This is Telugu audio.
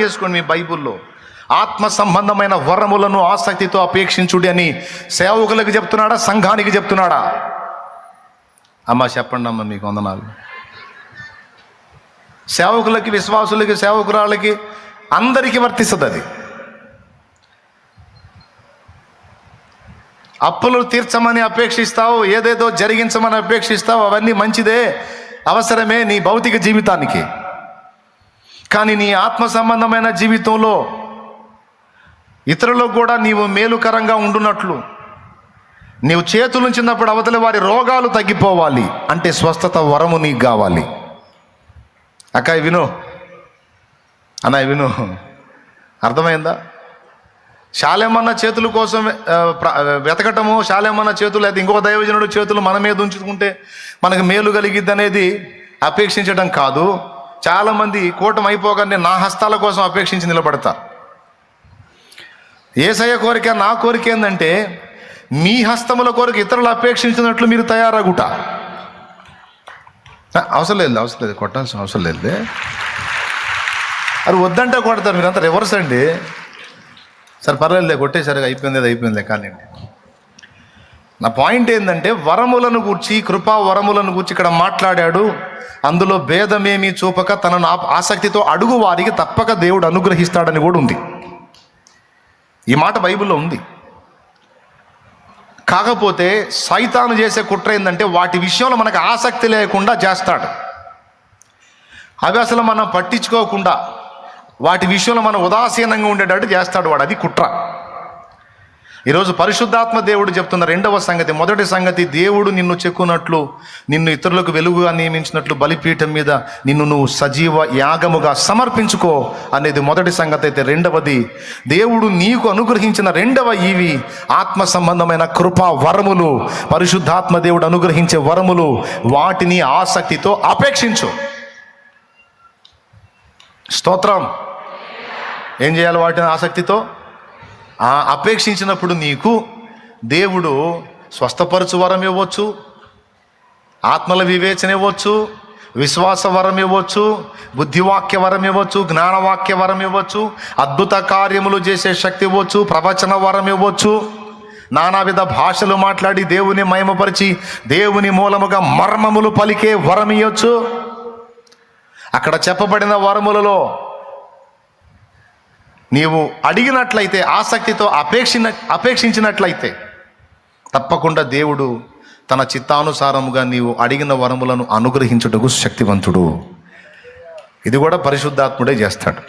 చేసుకోండి మీ బైబుల్లో ఆత్మ సంబంధమైన వరములను ఆసక్తితో అపేక్షించుడి అని సేవకులకు చెప్తున్నాడా సంఘానికి చెప్తున్నాడా? అమ్మ చెప్పండి అమ్మ మీకు వందనాలు. సేవకులకి విశ్వాసులకి సేవకురాళ్ళకి అందరికీ వర్తిస్తుంది అది. అప్పులు తీర్చమని అపేక్షిస్తావు ఏదేదో జరిగించమని అపేక్షిస్తావు అవన్నీ మంచిదే అవసరమే నీ భౌతిక జీవితానికి. కానీ నీ ఆత్మ సంబంధమైన జీవితంలో ఇతరులకు కూడా నీవు మేలుకరంగా ఉండునట్లు. నీవు చేతులు చిన్నప్పుడు అవతలి వారి రోగాలు తగ్గిపోవాలి. అంటే స్వస్థత వరము నీకు కావాలి. అక్క విను. అన్న విను. అర్థమైందా? శాలేమన్న చేతుల కోసం వెతకటము శాలేమన్న చేతులు అయితే ఇంకొక దైవజనుడు చేతులు మన మీద ఉంచుకుంటే మనకు మేలు కలిగిద్ది అనేది అపేక్షించడం కాదు. చాలామంది కూటమి అయిపోగానే నా హస్తాల కోసం అపేక్షించి నిలబడతారు ఏసయ్య కోరిక నా కోరిక ఏంటంటే మీ హస్తముల కోరిక ఇతరులు అపేక్షించినట్లు మీరు తయారగుట. అవసరం లేదు అవసరం లేదు కొట్టాల్సిన అవసరం లేదు అది వద్దంటే కొడతారు మీరంతా రివర్స్ అండి. సరే పర్లేదులే కొట్టేసరిగా అయిపోయింది అది అయిపోయిందిలే కానివ్వండి. నా పాయింట్ ఏంటంటే వరములను గూర్చి కృపా వరములను గూర్చి ఇక్కడ మాట్లాడాడు అందులో భేదమేమీ చూపక తనను ఆసక్తితో అడుగు వారికి తప్పక దేవుడు అనుగ్రహిస్తాడని కూడా ఉంది. ఈ మాట బైబిల్లో ఉంది. కాకపోతే సైతాను చేసే కుట్ర ఏంటంటే వాటి విషయంలో మనకు ఆసక్తి లేకుండా చేస్తాడు. అవి అసలు మనం పట్టించుకోకుండా వాటి విషయంలో మనం ఉదాసీనంగా ఉండేటట్టు చేస్తాడు వాడు. అది కుట్ర. ఈరోజు పరిశుద్ధాత్మ దేవుడు చెప్తున్న రెండవ సంగతి. మొదటి సంగతి దేవుడు నిన్ను చెక్కున్నట్లు నిన్ను ఇతరులకు వెలుగుగా నియమించినట్లు బలిపీఠం మీద నిన్ను నువ్వు సజీవ యాగముగా సమర్పించుకో అనేది మొదటి సంగతి అయితే. రెండవది దేవుడు నీకు అనుగ్రహించిన రెండవ ఇవి ఆత్మ సంబంధమైన కృపా వరములు. పరిశుద్ధాత్మ దేవుడు అనుగ్రహించే వరములు వాటిని ఆసక్తితో అపేక్షించు. స్తోత్రం. ఏం చేయాలి వాటిని ఆసక్తితో? ఆ అపేక్షించినప్పుడు నీకు దేవుడు స్వస్థపరచు వరం ఇవ్వచ్చు ఆత్మల వివేచన ఇవ్వచ్చు విశ్వాస వరం ఇవ్వచ్చు బుద్ధివాక్య వరం ఇవ్వచ్చు జ్ఞానవాక్య వరం ఇవ్వచ్చు అద్భుత కార్యములు చేసే శక్తి ఇవ్వచ్చు ప్రవచన వరం ఇవ్వచ్చు. నానావిధ భాషలు మాట్లాడి దేవుని మయమపరిచి దేవుని మూలముగా మర్మములు పలికే వరం ఇవ్వచ్చు. అక్కడ చెప్పబడిన వరములలో నీవు అడిగినట్లయితే ఆసక్తితో అపేక్షిన అపేక్షించినట్లయితే తప్పకుండా దేవుడు తన చిత్తానుసారముగా నీవు అడిగిన వరములను అనుగ్రహించుటకు శక్తివంతుడు. ఇది కూడా పరిశుద్ధాత్ముడే చేస్తాడు.